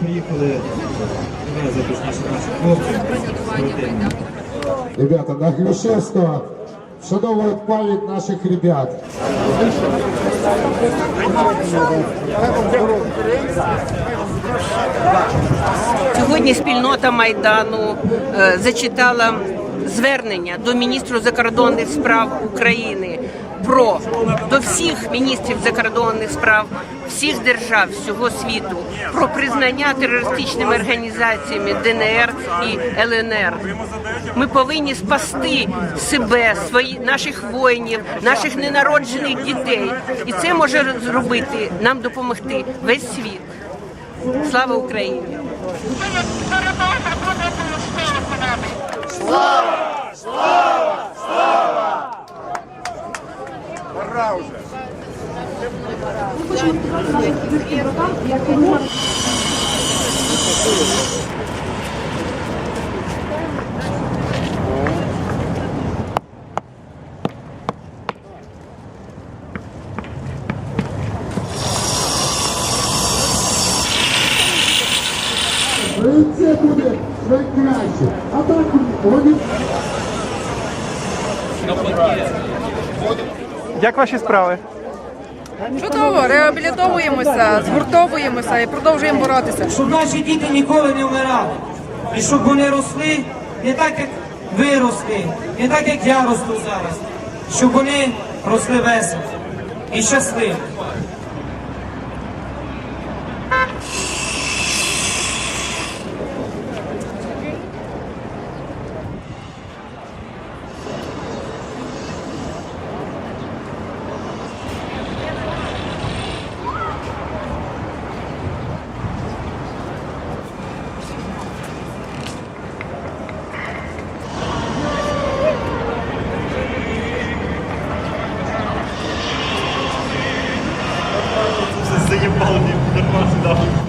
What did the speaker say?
Приїхали точніше наших хлопців. Ребята, на Глушевского вшановують пам'ять наших ребят. Сьогодні спільнота Майдану е, зачитала звернення до міністру закордонних справ України про до всіх міністрів закордонних справ всіх держав всього світу про признання терористичними організаціями ДНР і ЛНР. Ми повинні спасти себе, свої наших воїнів, наших ненароджених дітей, і це може зробити нам допомогти весь світ. Слава Україні! Це буде найкраще. А так вони Як ваші справи? Чудово, реабілітовуємося, згуртовуємося і продовжуємо боротися. щоб наші діти ніколи не вмирали. І щоб вони росли не так, як ви росли, не так, як я росту зараз. Щоб вони росли весело і щасливо. balı diye bir.